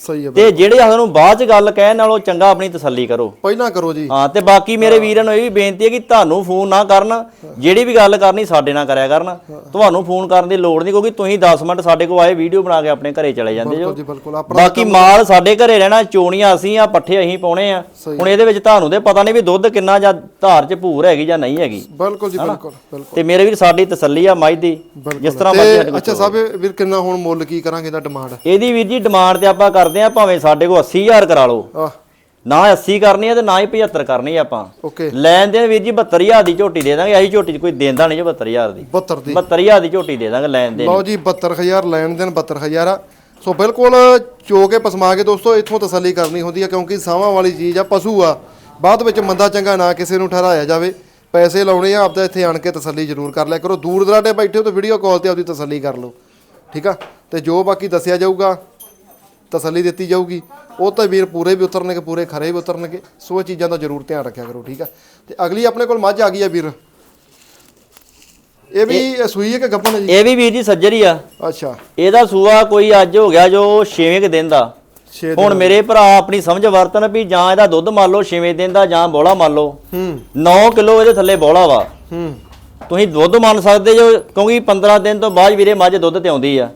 ਸਹੀ ਹੈ ਤੇ ਜਿਹੜੇ ਸਾਨੂੰ ਬਾਅਦ ਚ ਗੱਲ ਕਹਿਣ ਨਾਲੋਂ ਚੰਗਾ ਆਪਣੀ ਤਸੱਲੀ ਕਰੋ। ਪਹਿਲਾਂ ਕਰੋ ਜੀ। ਹਾਂ ਤੇ ਬਾਕੀ ਮੇਰੇ ਵੀਰਾਂ ਨੂੰ ਇਹ ਵੀ ਬੇਨਤੀ ਹੈ ਕਿ ਤੁਹਾਨੂੰ ਫੋਨ ਨਾ ਕਰਨ ਜਿਹੜੀ ਵੀ ਗੱਲ ਕਰਨੀ ਸਾਡੇ ਨਾਲ ਕਰਿਆ ਕਰਨ। ਤੁਹਾਨੂੰ ਫੋਨ ਕਰਨ ਦੀ ਲੋੜ ਨਹੀਂ ਕਿਉਂਕਿ ਤੁਸੀਂ 10 ਮਿੰਟ ਸਾਡੇ ਕੋਲ ਆਏ ਵੀਡੀਓ ਬਣਾ ਕੇ ਆਪਣੇ ਘਰੇ ਚਲੇ ਜਾਂਦੇ ਜੋ ਬਾਕੀ ਮਾਲ ਸਾਡੇ ਘਰੇ ਰਹਿਣਾ ਚੋਣੀਆਂ ਅਸੀਂ ਆ ਪੱਠੇ ਅਸੀਂ ਪਾਉਣੇ ਆ। ਹੁਣ ਇਹਦੇ ਵਿੱਚ ਤੁਹਾਨੂੰ ਤੇ ਪਤਾ ਨਹੀਂ ਵੀ ਦੁੱਧ ਕਿੰਨਾ ਜਾਂ ਧਾਰ ਚ ਭੂਰ ਹੈਗੀ ਜਾਂ ਨਹੀਂ ਹੈਗੀ। ਬਿਲਕੁਲ ਜੀ ਬਿਲਕੁਲ ਬਿਲਕੁਲ। ਤੇ ਮੇਰੇ ਵੀਰ ਸਾਡੀ ਤਸੱਲੀ ਆ ਮੱਝ ਦੀ ਜਿਸ ਤਰ੍ਹਾਂ ਮਰਜ਼ੀ ਅੱਛਾ ਸਾਹਿਬ ਵੀਰ ਕਿੰਨਾ ਹੁਣ ਮੁੱਲ ਕੀ ਕਰਾਂਗੇ ਇਹਦਾ ਡਿਮਾਂਡ ਇਹਦੀ ਵੀਰ ਜੀ ਡਿਮਾਂਡ ਤੇ ਆਪਾਂ ਕਰਦੇ ਆ ਭਾਵੇਂ ਸਾਡੇ ਕੋਲ 80000 ਕਰਾ ਲਓ। ਆਹ। ਨਾ 80 ਕਰਨੀ ਹੈ ਤੇ ਨਾ ਹੀ 75 ਕਰਨੀ ਹੈ ਆਪਾਂ। ਓਕੇ। ਲੈਣ ਦੇਣ ਵੀਰ ਜੀ 72000 ਦੀ ਝੋਟੀ ਦੇ ਦਾਂਗੇ ਅਸੀਂ ਝੋਟੀ 'ਚ ਕੋਈ ਦੇਂਦਾ ਨਹੀਂ ਜੋ 72000 ਦੀ। 72 ਦੀ। 72000 ਦੀ ਝੋਟੀ ਦੇ ਦਾਂਗੇ ਲੈਣ ਦੇਣ। ਲਓ ਜੀ 72000 ਲੈਣ ਦੇਣ 72000 ਆ। ਸੋ ਬਿਲਕੁਲ ਚੋ ਕੇ ਪਸਮਾ ਕੇ ਦੋਸਤੋ ਇੱਥੋਂ ਤਸੱਲੀ ਕਰਨੀ ਹੁੰਦੀ ਆ ਕਿਉਂਕਿ ਸਾਵਾਂ ਵਾਲੀ ਚੀਜ਼ ਆ ਪਸ਼ੂ ਆ। ਬਾਅਦ ਵਿੱਚ ਮੰਦਾ ਚੰਗਾ ਨਾ ਕਿਸੇ ਨੂੰ ਠਹਿਰਾਇਆ ਜਾਵੇ। ਪੈਸੇ ਲਾਉਣੇ ਆ ਆਪਦਾ ਇੱਥੇ ਆਣ ਕੇ ਤਸੱਲੀ ਜ਼ਰੂਰ ਕਰ ਲਿਆ ਕਰੋ। ਦੂਰ ਦਰਾਡੇ ਬੈਠੇ ਹੋ ਤਾਂ ਵੀਡੀਓ ਕਾਲ ਤੇ ਆਪਦੀ ਤਸੱਲੀ ਕਰ ਲਓ। ਠੀਕ ਆ? ਤੇ ਜੋ ਬਾਕੀ ਦੱਸਿਆ ਜਾਊਗਾ ਤਸੱਲੀ ਦਿੱਤੀ ਜਾਊਗੀ। ਉਹ ਤਾਂ ਵੀਰ ਪੂਰੇ ਵੀ ਉਤਰਨਗੇ ਪੂਰੇ ਖਰੇ ਵੀ ਉਤਰਨਗੇ। ਸੋ ਇਹ ਚੀਜ਼ਾਂ ਦਾ ਜ਼ਰੂਰ ਧਿਆਨ ਰੱਖਿਆ ਕਰੋ ਠੀਕ ਆ? ਤੇ ਅਗਲੀ ਆਪਣੇ ਕੋਲ ਮੱਝ ਆ ਗਈ ਆ ਵੀਰ। ਇਹ ਵੀ ਸੂਈ ਹੈ ਕਿ ਗੱਪਨ ਹੈ ਜੀ? ਇਹ ਵੀ ਵੀਰ ਜੀ ਸੱਜਰ ਹੀ ਆ। ਅੱਛਾ। ਇਹਦਾ ਸੂਆ ਕੋਈ ਅੱਜ ਹੋ ਗਿਆ ਜੋ 6ਵੇਂ ਕੁ ਦਿਨ ਦਾ। 6 ਹੁਣ ਮੇਰੇ ਭਰਾ ਆਪਣੀ ਸਮਝ ਵਰਤਨ ਵੀ ਜਾਂ ਇਹਦਾ ਦੁੱਧ ਮੰਨ ਲਓ 6ਵੇਂ ਦਿਨ ਦਾ ਜਾਂ ਬੋਲਾ ਮੰਨ ਲਓ। ਹੂੰ। 9 ਕਿਲੋ ਇਹਦੇ ਥੱਲੇ ਬੋਲਾ ਵਾ। ਹੂੰ। ਤੁਸੀਂ ਦੁੱਧ ਮੰਨ ਸਕਦੇ ਜੋ ਕਿਉਂਕਿ 15 ਦਿਨ ਤੋਂ ਬਾਅਦ ਵੀਰੇ ਮੱਝ ਦੁੱਧ ਤੇ ਆਉਂਦੀ ਆ।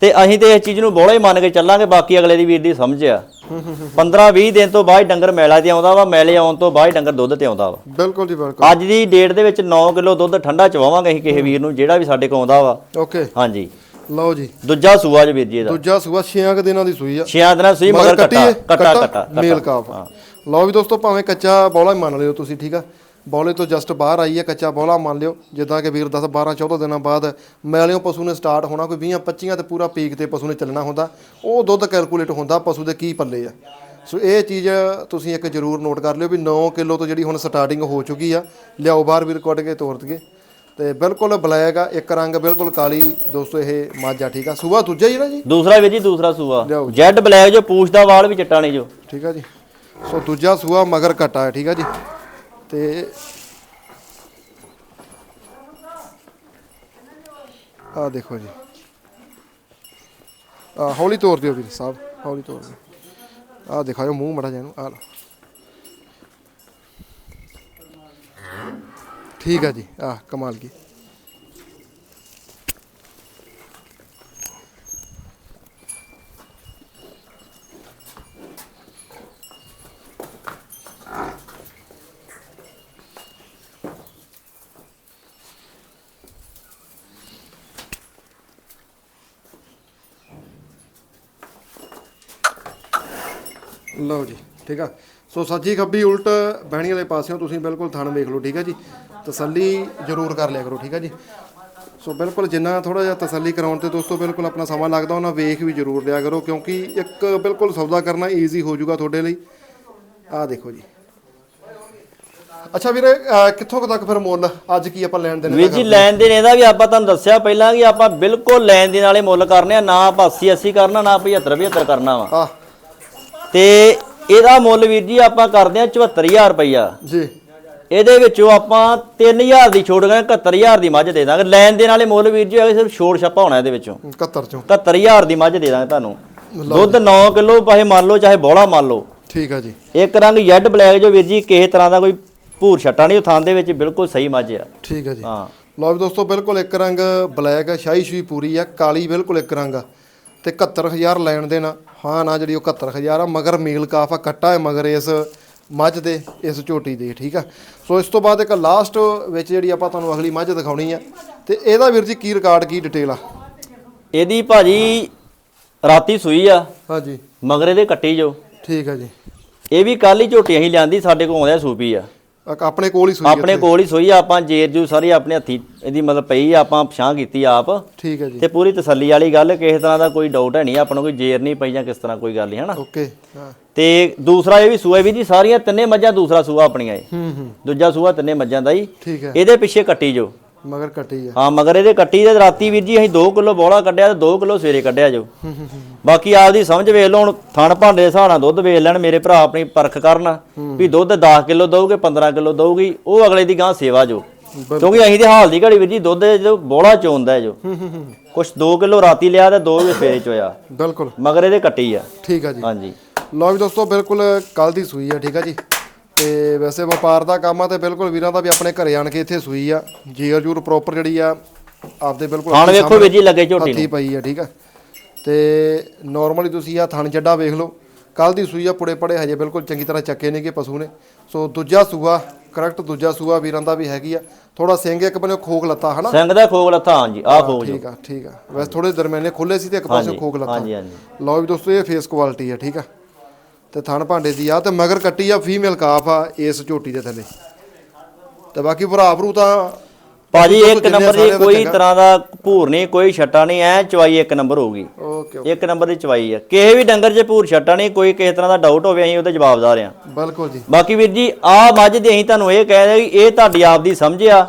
ਤੇ ਅਸੀਂ ਤੇ ਇਸ ਚੀਜ਼ ਨੂੰ ਬੋਲਾ ਹੀ ਮੰਨ ਕੇ ਚੱਲਾਂਗੇ ਬਾਕੀ ਅਗਲੇ ਦੀ ਵੀਰ ਦੀ ਸਮਝ ਆ। 15 20 ਦਿਨ ਤੋਂ ਬਾਅਦ ਡੰਗਰ ਮੈਲਾ ਤੇ ਆਉਂਦਾ ਵਾ ਮੈਲੇ ਆਉਣ ਤੋਂ ਬਾਅਦ ਡੰਗਰ ਦੁੱਧ ਤੇ ਆਉਂਦਾ ਵਾ। ਬਿਲਕੁਲ ਜੀ ਬਿਲਕੁਲ। ਅੱਜ ਦੀ ਡੇਟ ਦੇ ਵਿੱਚ 9 ਕਿਲੋ ਦੁੱਧ ਠੰਡਾ ਚਵਾਵਾਂਗੇ ਅਸੀਂ ਕਿਸੇ ਵੀਰ ਨੂੰ ਜਿਹੜਾ ਵੀ ਸਾਡੇ ਕੋਲ ਆਉਂਦਾ ਵਾ। ਓਕੇ। ਹਾਂਜੀ। ਲਓ ਜੀ। ਦੂਜਾ ਸੂਆ ਜੀ ਵੀਰ ਜੀ ਇਹਦਾ। ਦੂਜਾ ਸੂਆ 6 ਦਿਨਾਂ ਦੀ ਸੂਈ ਆ। ਛਿਆਂ ਦਿਨਾਂ ਸੂਈ ਮਗਰ ਕੱਟੀ ਕੱਟਾ? ਕੱਟਾ ਮੇਲ ਕਾਫ। ਲਓ ਵੀ ਦੋਸਤੋ ਭਾਵੇਂ ਕੱਚਾ ਬੌਲਾ ਮੰਨ ਲਿਓ ਤੁਸੀਂ ਠੀਕ ਆ? ਬੌਲੇ ਤੋਂ ਜਸਟ ਬਾਹਰ ਆਈ ਹੈ ਕੱਚਾ ਬੌਲਾ ਮੰਨ ਲਿਓ ਜਿੱਦਾਂ ਕਿ ਵੀਰ 10 12 14 ਦਿਨਾਂ ਬਾਅਦ ਮੈਲਿਓ ਪਸ਼ੂ ਨੇ ਸਟਾਰਟ ਹੋਣਾ ਕੋਈ 20 25 ਤੇ ਪੂਰਾ ਪੀਕ ਤੇ ਪਸ਼ੂ ਨੇ ਚੱਲਣਾ ਹੁੰਦਾ। ਉਹ ਦੁੱਧ ਕੈਲਕੂਲੇਟ ਹੁੰਦਾ ਪਸ਼ੂ ਦੇ ਕੀ ਪੱਲੇ ਆ। ਸੋ ਇਹ ਚੀਜ਼ ਤੁਸੀਂ ਇੱਕ ਜ਼ਰੂਰ ਨੋਟ ਕਰ ਲਿਓ ਵੀ 9 ਕਿਲੋ ਤੋਂ ਜਿਹੜੀ ਹੁਣ ਸਟਾਰਟਿੰਗ ਹੋ ਚੁੱਕੀ ਆ ਲਿਆਓ ਬਾਹਰ ਵੀਰ ਕੱਢ ਕੇ ਤੋਰ ਦਈਏ। ਤੇ ਬਿਲਕੁਲ ਬਲੈਕ ਆ ਇੱਕ ਰੰਗ ਬਿਲਕੁਲ ਕਾਲੀ ਦੋਸਤੋ ਇਹ ਮੱਝ ਠੀਕ ਆ। ਸੂਆ ਦੂਜਾ ਹੀ ਨਾ ਜੀ? ਦੂਸਰਾ ਵੀਰ ਜੀ ਦੂਸਰਾ ਸੂਆ। ਜੈਡ ਬਲੈਕ ਜੋ ਪੂਛ ਦਾ ਵਾਲ ਵੀ ਚਿੱਟਾ ਨਹੀਂ ਜੋ। ਠੀਕ ਆ ਜੀ। ਸੋ ਦੂਜਾ ਸੂਆ ਮਗਰ ਘਟਾ ਹੈ ਠੀਕ ਆ ਜੀ। ਤੇ ਆ ਦੇਖੋ ਜੀ। ਆ ਹੌਲੀ ਤੋਰ ਦਿਓ ਵੀਰ ਸਾਹਿਬ, ਹੌਲੀ ਤੋਰ ਦਿਓ। ਆ ਦਿਖਾਓ ਮੂੰਹ ਮੜਾ ਜਾਨੂੰ ਆ ਠੀਕ ਆ ਜੀ, ਆ ਕਮਾਲ ਕੀ। ਲਓ ਜੀ ਠੀਕ ਆ। ਸੋ ਸੱਜੀ ਖੱਬੀ ਉਲਟ ਬਹਿਣੀ ਵਾਲੇ ਪਾਸਿਓਂ ਤੁਸੀਂ ਬਿਲਕੁਲ ਥਣ ਵੇਖ ਲਓ ਠੀਕ ਆ ਜੀ। ਤਸੱਲੀ ਜ਼ਰੂਰ ਕਰ ਲਿਆ ਕਰੋ ਠੀਕ ਆ ਜੀ। ਸੋ ਬਿਲਕੁਲ ਜਿੰਨਾ ਥੋੜਾ ਜਿਹਾ ਤਸੱਲੀ ਕਰਾਉਣ ਤੇ ਦੋਸਤੋ ਬਿਲਕੁਲ ਆਪਣਾ ਸਮਾਂ ਲੱਗਦਾ ਉਹਨਾਂ ਵੇਖ ਵੀ ਜ਼ਰੂਰ ਲਿਆ ਕਰੋ ਕਿਉਂਕਿ ਇੱਕ ਬਿਲਕੁਲ ਸੌਦਾ ਕਰਨਾ ਈਜ਼ੀ ਹੋ ਜਾਊਗਾ ਤੁਹਾਡੇ ਲਈ। ਆਹ ਦੇਖੋ ਜੀ। ਅੱਛਾ ਵੀਰੇ ਕਿੱਥੋਂ ਕੁ ਤੱਕ ਫਿਰ ਮੁੱਲ? ਅੱਜ ਕੀ ਆਪਾਂ ਲੈਣ ਦੇਣ ਵੀਰ ਜੀ ਲੈਣ ਦੇਣ ਇਹਦਾ ਵੀ ਆਪਾਂ ਤੁਹਾਨੂੰ ਦੱਸਿਆ ਪਹਿਲਾਂ ਕਿ ਆਪਾਂ ਬਿਲਕੁਲ ਲੈਣ ਦੇਣ ਵਾਲੇ ਮੁੱਲ ਕਰਨੇ ਆ ਨਾ ਆਪਾਂ 80 80 ਕਰਨਾ ਨਾ 75 75 ਕਰਨਾ ਵਾ। ਆ ਤੇ ਇਹਦਾ ਮੁੱਲ ਵੀਰ ਜੀ ਆਪਾਂ ਕਰਦੇ ਆ 74000 ਰੁਪਈਆ। ਜੀ। ਇਹਦੇ ਵਿੱਚੋਂ ਆਪਾਂ 3000 ਦੀ ਛੋੜ ਗਏ 71000 ਦੀ ਮੱਝ ਦੇ ਦਾਂਗੇ। ਲੈਣ ਦੇਣ ਵਾਲੇ ਮੁੱਲ ਵੀਰ ਜੀ ਹੈਗੇ ਸਿਰਫ ਛੋੜ ਛੱਪਾ ਹੋਣਾ ਇਹਦੇ ਵਿੱਚੋਂ। 71 ਚੋਂ। 71000 ਦੀ ਮੱਝ ਦੇ ਦਾਂਗੇ ਤੁਹਾਨੂੰ। ਦੁੱਧ 9 ਕਿਲੋ ਪਾਹੇ ਮੰਨ ਲਓ ਚਾਹੇ ਬੋਲਾ ਮੰਨ ਲਓ। ਠੀਕ ਆ ਜੀ। ਇੱਕ ਰੰਗ ਜੈਡ ਬਲੈਕ ਜੋ ਵੀਰ ਜੀ ਕਿਸੇ ਤਰ੍ਹਾਂ ਦਾ ਕੋਈ ਭੂਰ ਛੱਟਾ ਨਹੀਂ ਉਹ ਥਾਂ ਦੇ ਵਿੱਚ ਬਿਲਕੁਲ ਸਹੀ ਮੱਝ ਆ। ਠੀਕ ਆ ਜੀ। ਹਾਂ। ਲਓ ਵੀ ਦੋਸਤੋ ਬਿਲਕੁਲ ਇੱਕ ਰੰਗ ਬਲੈਕ ਹੈ ਸ਼ਾਹੀ ਸ਼ੂਈ ਪੂਰੀ ਆ ਕਾਲੀ ਬਿਲਕੁਲ ਇੱਕ ਰੰਗ ਆ। ਤੇ 71000 ਲੈਣ ਦੇਣਾ। ਹਾਂ ਨਾ ਜਿਹੜੀ ਉਹ 71000 ਆ ਮਗਰ ਮੀਲ ਕਾਫ ਆ ਕੱਟਾ ਹੈ ਮਗਰ ਇਸ ਮੱਝ ਦੇ ਇਸ ਝੋਟੀ ਦੇ ਠੀਕ ਆ? ਸੋ ਇਸ ਤੋਂ ਬਾਅਦ ਇੱਕ ਲਾਸਟ ਵਿੱਚ ਜਿਹੜੀ ਆਪਾਂ ਤੁਹਾਨੂੰ ਅਗਲੀ ਮੱਝ ਦਿਖਾਉਣੀ ਆ ਤੇ ਇਹਦਾ ਵੀਰ ਜੀ ਕੀ ਰਿਕਾਰਡ ਕੀ ਡਿਟੇਲ ਆ? ਇਹਦੀ ਭਾਜੀ ਰਾਤੀ ਸੂਈ ਆ ਹਾਂਜੀ। ਮਗਰੇ ਦੇ ਕੱਟੀ ਜੋ। ਠੀਕ ਆ ਜੀ। ਇਹ ਵੀ ਕੱਲ ਹੀ ਝੋਟੀ ਅਸੀਂ ਲਿਆਂਦੀ ਸਾਡੇ ਕੋਲ ਆਉਂਦਾ ਸੂਪੀ ਆ। ਆਪਣੇ ਕੋਲ ਹੀ ਸੂਈ ਆਪਣੇ ਕੋਲ ਹੀ ਸੋਈ ਆ ਆਪਾਂ ਜੇਰ ਜੂ ਸਾਰੀ ਆਪਣੇ ਹੱਥੀ ਇਹਦੀ ਮਤਲਬ ਪਈ ਆ, ਆਪਾਂ ਪਛਾਣ ਕੀਤੀ ਆਪ। ਠੀਕ ਹੈ ਜੀ। ਤੇ ਪੂਰੀ ਤਸੱਲੀ ਵਾਲੀ ਗੱਲ ਕਿਸੇ ਤਰ੍ਹਾਂ ਦਾ ਕੋਈ ਡਾਊਟ ਹੈ ਨਹੀਂ ਆਪਾਂ ਨੂੰ ਕੋਈ ਜੇਰ ਨਹੀਂ ਪਈ ਜਾਂ ਕਿਸ ਤਰ੍ਹਾਂ ਕੋਈ ਗੱਲ ਨਹੀਂ ਹਨਾ? ਓਕੇ ਤੇ ਦੂਸਰਾ ਇਹ ਵੀ ਸੂਆ ਵੀ ਜੀ ਸਾਰੀਆਂ ਤਿੰਨੇ ਮੱਝਾਂ ਦੂਸਰਾ ਸੂਆ ਆਪਣੀਆਂ ਇਹ ਹੂੰ ਹੂੰ। ਦੂਜਾ ਸੂਆ ਤਿੰਨੇ ਮੱਝਾਂ ਦਾ ਹੀ। ਠੀਕ ਹੈ। ਇਹਦੇ ਪਿੱਛੇ ਕੱਟੀ ਜੋ। ਮਗਰ ਕੱਟੀ ਆ। ਹਾਂ ਮਗਰ ਇਹਦੇ ਕੱਟੀ ਦੇ ਰਾਤੀ ਵੀਰ ਜੀ ਅਸੀਂ 2 ਕਿਲੋ ਬੋਲਾ ਕੱਢਿਆ ਤੇ 2 ਕਿਲੋ ਸਵੇਰੇ ਕੱਢਿਆ ਜੋ। ਬਾਕੀ ਆਪਦੀ ਸਮਝ ਵੇਖ ਲਓ ਹੁਣ ਥਣ ਭਾਂਡੇ ਦੇ ਹਿਸਾਬ ਨਾਲ ਦੁੱਧ ਵੇਚ ਲੈਣ ਮੇਰੇ ਭਰਾ ਆਪਣੀ ਪਰਖ ਕਰਨ ਵੀ ਦੁੱਧ 10 ਕਿਲੋ ਦਊਗੇ 15 ਕਿਲੋ ਦਊਗੀ ਉਹ ਅਗਲੇ ਦੀ ਗਾਂ ਸੇਵਾ ਜੋ। ਕਿਉਂਕਿ ਅਸੀਂ ਤੇ ਹਾਲ ਦੀ ਘੜੀ ਵੀਰ ਜੀ ਦੁੱਧ ਜਦੋਂ ਬੋਲਾ ਚੋਂਦਾ ਜੋ। ਕੁਛ 2 ਕਿਲੋ ਰਾਤੀ ਲਿਆ ਤੇ 2 ਸਵੇਰੇ ਚੋਇਆ। ਬਿਲਕੁਲ। ਮਗਰ ਇਹਦੇ ਕੱਟੀ ਆ। ਠੀਕ ਆ ਜੀ। ਹਾਂਜੀ। ਲਓ ਵੀ ਦੋਸਤੋ ਬਿਲਕੁਲ ਕੱਲ ਦੀ ਸੂਈ ਆ ਠੀਕ ਆ ਜੀ। ਤੇ ਵੈਸੇ ਵਪਾਰ ਦਾ ਕੰਮ ਆ ਤੇ ਬਿਲਕੁਲ ਵੀਰਾਂ ਦਾ ਵੀ ਆਪਣੇ ਘਰੇ ਆਣ ਕੇ ਇੱਥੇ ਸੂਈ ਆ। ਜੀਰ ਜੂਰ ਪ੍ਰੋਪਰ ਜਿਹੜੀ ਆ ਆਪਦੇ ਬਿਲਕੁਲ ਥਣ ਵੇਖੋ ਵੀਰ ਜੀ ਲੱਗੇ ਝੋਟੀ ਹੱਥੀ ਨੂੰ। ਪਈ ਆ ਠੀਕ ਆ। ਤੇ ਨਾਰਮਲੀ ਤੁਸੀਂ ਆ ਥਣ ਚੱਡਾ ਵੇਖ ਲਓ। ਕੱਲ ਦੀ ਸੂਈ ਆ ਪੁੜੇ ਪੜੇ ਹਜੇ ਬਿਲਕੁਲ ਚੰਗੀ ਤਰ੍ਹਾਂ ਚੱਕੇ ਨੇਗੇ ਪਸ਼ੂ ਨੇ। ਸੋ ਦੂਜਾ ਸੂਆ ਕਰੈਕਟ ਦੂਜਾ ਸੂਆ ਵੀਰਾਂ ਦਾ ਵੀ ਹੈਗੀ ਆ। ਥੋੜਾ ਸਿੰਘ ਇੱਕ ਬੰਨੇ ਖੋਖ ਲੱਤਾ ਹਨਾ? ਸਿੰਘ ਦਾ ਖੋਗ ਲੱਥਾ ਹਾਂਜੀ ਆਹ ਖੋਗ ਜੋ ਠੀਕ ਆ ਠੀਕ ਆ। ਵੈਸੇ ਥੋੜੇ ਦਰਮਿਆਨੇ ਖੁੱਲੇ ਸੀ ਤੇ ਇੱਕ ਪਾਸੇ ਖੋਖ ਲੱਤਾ। ਹਾਂਜੀ ਹਾਂਜੀ। ਲਓ ਵੀ ਦੋਸਤੋ ਇਹ ਫੇਸ ਕੁਆਲਿਟੀ ਆ ਠੀਕ ਆ। ਤੇ ਥਣ ਭਾਂਡੇ ਦੀ ਆ ਤੇ ਮਗਰ ਕੱਟੀ ਆ ਫੀਮੇਲ ਕਾਫ ਆ ਇਸ ਝੋਟੀ ਦੇ ਥੱਲੇ। ਤੇ ਬਾਕੀ ਭਰਾ ਭਰੂ ਤਾਂ ਭਾਜੀ ਇੱਕ ਨੰਬਰ ਦੀ ਕੋਈ। ਤਰ੍ਹਾਂ ਦਾ ਭੂਰ ਨਹੀਂ ਕੋਈ ਛੱਟਾ ਨਹੀਂ ਐ ਚਵਾਈ ਇੱਕ ਨੰਬਰ ਹੋਊਗੀ ਓਕੇ ਓਕੇ, ਇੱਕ ਨੰਬਰ ਦੀ ਚਵਾਈ ਆ। ਕਿਸੇ ਵੀ ਡੰਗਰ 'ਚ ਭੂਰ ਛੱਟਾ ਨਹੀਂ ਕੋਈ ਕਿਸੇ ਤਰ੍ਹਾਂ ਦਾ ਡਾਊਟ ਹੋਵੇ ਅਸੀਂ ਉਹਦੇ ਜਵਾਬਦਾਰ ਆ ਬਿਲਕੁਲ ਜੀ। ਬਾਕੀ ਵੀਰ ਜੀ ਆ ਮੱਝ ਦੇ ਅਸੀਂ ਤੁਹਾਨੂੰ ਇਹ ਕਹਿ ਰਹੇ ਕਿ ਇਹ ਤੁਹਾਡੀ ਆਪ ਦੀ ਸਮਝ ਆ।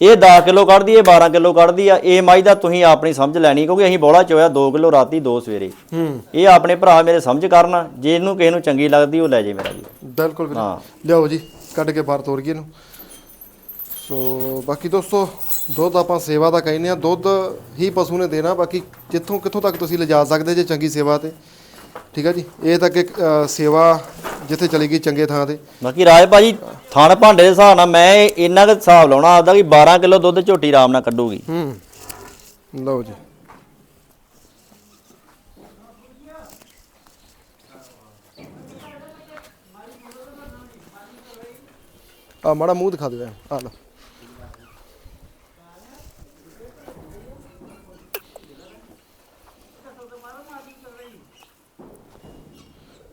ਇਹ 10 ਕਿਲੋ ਕੱਢਦੀ ਇਹ 12 ਕਿਲੋ ਕੱਢਦੀ ਆ ਇਹ ਮੱਝ ਦਾ ਤੁਸੀਂ ਆਪਣੀ ਸਮਝ ਲੈਣੀ ਕਿਉਂਕਿ ਅਸੀਂ ਬੋਲਾ ਚੋਇਆ 2 ਕਿਲੋ ਰਾਤੀ 2 ਸਵੇਰੇ। ਹੂੰ। ਇਹ ਆਪਣੇ ਭਰਾ ਮੇਰੇ ਸਮਝ ਕਰਨ ਜੇ ਇਹਨੂੰ ਕਿਸੇ ਨੂੰ ਚੰਗੀ ਲੱਗਦੀ ਉਹ ਲੈ ਜੇ ਮੇਰਾ ਜੀ। ਬਿਲਕੁਲ ਵੀਰੇ। ਹਾਂ। ਲਿਆਓ ਜੀ ਕੱਢ ਕੇ ਬਾਹਰ ਤੋਰ ਗਏ ਇਹਨੂੰ। ਸੋ ਬਾਕੀ ਦੋਸਤੋ ਦੁੱਧ ਆਪਾਂ ਸੇਵਾ ਦਾ ਕਹਿੰਦੇ ਆ ਦੁੱਧ ਹੀ ਪਸ਼ੂ ਨੇ ਦੇਣਾ ਬਾਕੀ ਜਿੱਥੋਂ ਕਿੱਥੋਂ ਤੱਕ ਤੁਸੀਂ ਲਿਜਾ ਸਕਦੇ ਜੇ ਚੰਗੀ ਸੇਵਾ ਤੇ। ਠੀਕ ਆ ਜੀ? ਇਹ ਤਾਂ ਕਿ ਅ, ਸੇਵਾ ਜਿੱਥੇ ਚਲੀ ਗਈ ਚੰਗੇ ਥਾਂ ਤੇ। ਬਾਕੀ ਰਾਜ ਭਾਜੀ ਥਣ ਭਾਂਡੇ ਦੇ ਹਿਸਾਬ ਨਾਲ ਮੈਂ ਇੰਨਾ ਕੁ ਹਿਸਾਬ ਲਾਉਣਾ ਆਪਦਾ ਕਿ 12 ਕਿਲੋ ਦੁੱਧ ਝੋਟੀ ਆਰਾਮ ਨਾਲ ਕੱਢੂਗੀ। ਹੂੰ। ਲਓ ਜੀ। ਆ ਮਾੜਾ ਮੂੰਹ ਦਿਖਾ ਦਿਓ ਆ ਲਓ।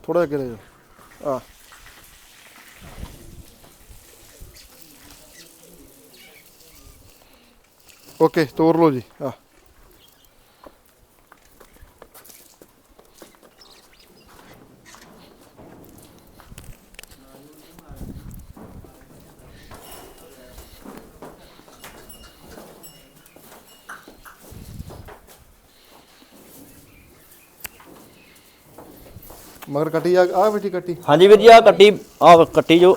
ਥੋੜਾ ਜਿਹਾ ਕਿਰੇ ਆ ਓਕੇ ਤੋਰ ਲਓ ਜੀ ਆ ਮਗਰ ਕੱਟੀ ਆ ਆ ਬੇਟੀ ਕੱਟੀ। ਹਾਂਜੀ ਵੀਰ ਜੀ ਆ ਕੱਟੀ ਆ ਕੱਟੀ ਜੋ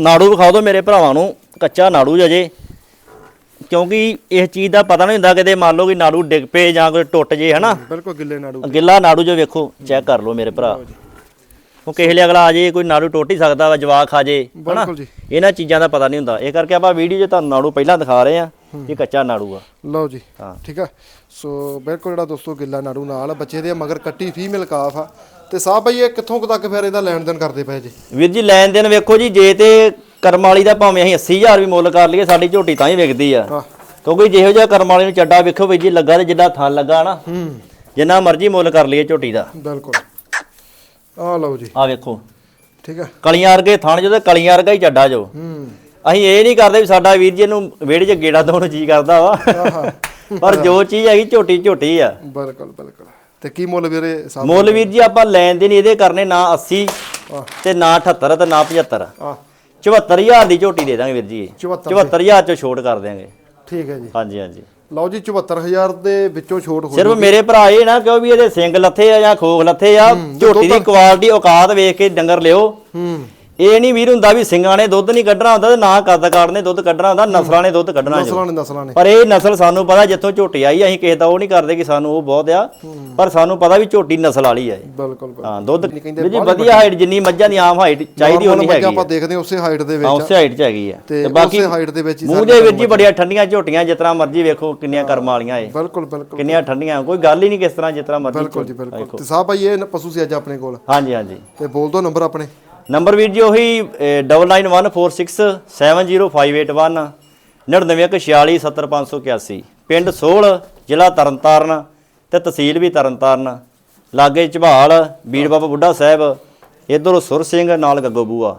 ਨਾੜੂ ਵਿਖਾ ਦਿਓ ਮੇਰੇ ਭਰਾਵਾਂ ਨੂੰ ਕੱਚਾ ਨਾੜੂ ਜਜੇ ਕਿਉਂਕਿ ਇਸ ਚੀਜ਼ ਦਾ ਪਤਾ ਨਹੀਂ ਹੁੰਦਾ ਕਿਤੇ ਮੰਨ ਲਓ ਕਿ ਨਾੜੂ ਡਿੱਗ ਪਏ ਜਾਂ ਕੋਈ ਟੁੱਟ ਜੇ ਹਨਾ? ਬਿਲਕੁਲ ਗਿੱਲੇ ਨਾੜੂ। ਗਿੱਲਾ ਨਾੜੂ ਜੋ ਵੇਖੋ ਚੈੱਕ ਕਰ ਲਓ ਮੇਰੇ ਭਰਾ। ਉਹ ਕਿਸੇ ਲਈ ਅਗਲਾ ਆ ਜੇ ਕੋਈ ਨਾੜੂ ਟੁੱਟ ਹੀ ਸਕਦਾ ਵਾ ਜਵਾਕ ਖਾ ਜੇ ਹਨਾ? ਇਹਨਾਂ ਚੀਜ਼ਾਂ ਦਾ ਪਤਾ ਨਹੀਂ ਹੁੰਦਾ। ਇਹ ਕਰਕੇ ਆਪਾਂ ਵੀਡੀਓ 'ਚ ਤੁਹਾਨੂੰ ਨਾੜੂ ਪਹਿਲਾਂ ਦਿਖਾ ਰਹੇ ਆ ਕਿ ਕੱਚਾ ਨਾੜੂ ਆ। ਲਓ ਜੀ ਹਾਂ। ਠੀਕ ਆ। ਸੋ ਬਿਲਕੁਲ ਜਿਹੜਾ ਦੋਸਤੋ ਗਿੱਲਾ ਨਾੜੂ ਨਾਲ ਬੱਚੇ ਦੇ ਮਗਰ ਕੱਟੀ ਫੀਮੇਲ ਕਾਫ ਆ। ਤੇ ਸਾਹਿਬ ਭਾਈ ਇਹ ਕਿੱਥੋਂ ਕੁ ਤੱਕ ਫਿਰ ਇਹਦਾ ਲੈਣ ਦੇਣ ਕਰਦੇ ਪਏ ਜੀ? ਵੀਰ ਜੀ ਲੈਣ ਦੇਣ ਵੇਖੋ ਜੀ ਜੇ ਤੇ ਕਰਮ ਵਾਲੀ ਦਾ ਭਾਵੇਂ ਅਸੀਂ 80000 ਵੀ ਮੁੱਲ ਕਰ ਲਈਏ ਸਾਡੀ ਝੋਟੀ ਤਾਂ ਹੀ ਵਿਕਦੀ ਆ। ਕਿਉਂਕਿ ਜਿਹੋ ਜਿਹਾ ਕਰਮ ਵਾਲੇ ਨੂੰ ਚੱਡਾ ਵੇਖੋ ਵੀਰ ਜੀ ਲੱਗਾ ਤੇ ਜਿੱਦਾਂ ਥਣ ਲੱਗਾ ਨਾ ਹੂੰ। ਜਿੰਨਾ ਮਰਜ਼ੀ ਮੁੱਲ ਕਰ ਲਈਏ ਝੋਟੀ ਦਾ। ਬਿਲਕੁਲ। ਆ ਲਓ ਜੀ। ਆ ਵੇਖੋ। ਠੀਕ ਆ। ਕਲੀਆਂ ਵਰਗੇ ਥਣ ਜੋ ਤੇ ਕਲੀਆਂ ਵਰਗਾ ਹੀ ਚੱਡਾ ਜੋ। ਹੂੰ। ਅਸੀਂ ਇਹ ਨਹੀਂ ਕਰਦੇ ਵੀ ਸਾਡਾ ਵੀਰ ਜੀ ਨੂੰ ਵਿਹੜੇ 'ਚ ਗੇੜਾ ਦੋਣ ਜੀ ਕਰਦਾ ਵਾ। ਪਰ ਜੋ ਚੀਜ਼ ਹੈਗੀ ਝੋਟੀ ਝੋਟੀ ਆ। ਬਿਲਕੁਲ ਬਿਲਕੁਲ। ਤੇ ਕੀ ਮੁੱਲ ਵੀਰੇ ਸਾਹਿਬ ਮੁੱਲ ਵੀਰ ਜੀ ਆਪਾਂ ਲੈਣ ਦੇ ਨਹੀਂ ਇਹਦੇ ਕਰਨੇ ਨਾ 80 ਆ ਤੇ ਨਾ 78 ਤੇ ਨਾ 75 ਆ 74000 ਦੀ ਝੋਟੀ ਦੇ ਦਾਂਗੇ ਵੀਰ ਜੀ। 74 74000 ਚੋਂ ਛੋਟ ਕਰ ਦਿਆਂਗੇ। ਠੀਕ ਹੈ ਜੀ। ਹਾਂਜੀ ਹਾਂਜੀ। ਲਓ ਜੀ 74000 ਦੇ ਵਿੱਚੋਂ ਛੋਟ ਹੋ ਸਿਰਫ ਮੇਰੇ ਭਰਾ ਇਹ ਨਾ ਕਿਉਂ ਵੀ ਇਹਦੇ ਸਿੰਗ ਲੱਥੇ ਆ ਜਾਂ ਖੋਖ ਲੱਥੇ ਆ ਝੋਟੀ ਦੀ ਕੁਆਲਿਟੀ ਔਕਾਤ ਵੇਖ ਕੇ ਡੰਗਰ ਲਿਓ। ਹੂੰ। ਇਹ ਨਹੀਂ ਵੀਰ ਹੁੰਦਾ ਵੀ ਸਿੰਘਾਂ ਨੇ ਦੁੱਧ ਨਹੀਂ ਕੱਢਣਾ ਹੁੰਦਾ ਤੇ ਨਾ ਕੱਦ ਕਾੜ ਨੇ ਦੁੱਧ ਕੱਢਣਾ ਹੁੰਦਾ ਨਸਲਾਂ ਨੇ ਦੁੱਧ ਕੱਢਣਾ ਨਸਲਾਂ ਨੇ ਨਸਲਾਂ ਨੇ। ਪਰ ਇਹ ਨਸਲ ਸਾਨੂੰ ਪਤਾ ਜਿੱਥੋਂ ਝੋਟੀ ਆਈ ਅਸੀਂ ਕਿਸੇ ਦਾ ਉਹ ਨਹੀਂ ਕਰਦੇ ਕਿ ਸਾਨੂੰ ਉਹ ਬਹੁਤ ਆ ਪਰ ਸਾਨੂੰ ਪਤਾ ਵੀ ਝੋਟੀ ਨਸਲ ਵਾਲੀ ਆ। ਬਿਲਕੁਲ ਹਾਂ ਦੁੱਧ ਨਹੀਂ ਕਹਿੰਦੇ ਵੀਰ ਜੀ ਵਧੀਆ ਹਾਈਟ ਜਿੰਨੀ ਮੱਝਾਂ ਦੀ ਆਮ ਹਾਈਟ ਚਾਹੀਦੀ ਮੱਝਾਂ ਹੈਗੀ ਆਪਾਂ। ਦੇਖਦੇ ਹਾਂ ਉਸੇ ਹਾਈਟ ਦੇ ਵਿੱਚ। ਉਸੇ ਹਾਈਟ 'ਚ ਹੈਗੀ ਆ। ਤੇ ਬਾਕੀ ਉਸੇ ਹਾਈਟ ਦੇ ਵਿੱਚ ਹੀ ਮੂੰਹ ਦੇ ਵਿੱਚ ਹੀ ਬੜੀਆਂ ਠੰਡੀਆਂ ਝੋਟੀਆਂ ਜਿਸ ਤਰ੍ਹਾਂ ਮਰਜ਼ੀ ਵੇਖੋ ਕਿੰਨੀਆਂ ਕਰਮ ਵਾਲੀਆਂ ਇਹ। ਬਿਲਕੁਲ ਬਿਲਕੁਲ। ਕਿੰਨੀਆਂ ਠੰਡੀਆਂ ਕੋਈ ਗੱਲ ਹੀ ਨਹੀਂ ਕਿਸ ਤਰ੍ਹਾਂ ਜਿਸ ਤਰ੍ਹਾਂ ਮਰਜ਼ੀ ਬਿਲਕੁਲ ਜੀ ਬਿਲਕੁਲ। ਤੇ ਸਾਹਿਬ ਭਾਈ ਇਹ ਪਸ਼ੂ ਸੀ ਅੱਜ ਆਪਣੇ ਕੋਲ। ਹਾਂਜੀ ਹਾਂਜੀ। ਤੇ ਬੋਲ ਦੋ ਨੰਬਰ ਆਪਣੇ। ਨੰਬਰ ਵੀਰ ਜੀ ਉਹੀ 9914670581 9914670581 ਪਿੰਡ ਸੋਲ ਜ਼ਿਲ੍ਹਾ ਤਰਨਤਾਰਨ ਤੇ ਤਹਿਸੀਲ ਵੀ ਤਰਨਤਾਰਨ। ਲਾਗੇ ਝਬਾਲ ਬੀੜ ਬਾਬਾ ਬੁੱਢਾ ਸਾਹਿਬ ਇਧਰੋਂ ਸੁਰ ਸਿੰਘ ਨਾਲ ਗੱਗੋ ਬੂਆ।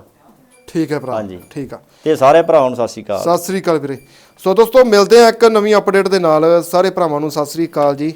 ਠੀਕ ਹੈ ਭਰਾ ਹਾਂਜੀ। ਠੀਕ ਆ। ਤੇ ਸਾਰੇ ਭਰਾਵਾਂ ਨੂੰ ਸਤਿ ਸ਼੍ਰੀ ਅਕਾਲ। ਸਤਿ ਸ੍ਰੀ ਅਕਾਲ ਵੀਰੇ। ਸੋ ਦੋਸਤੋ ਮਿਲਦੇ ਆ ਇੱਕ ਨਵੀਂ ਅਪਡੇਟ ਦੇ ਨਾਲ। ਸਾਰੇ ਭਰਾਵਾਂ ਨੂੰ ਸਤਿ ਸ੍ਰੀ ਅਕਾਲ ਜੀ।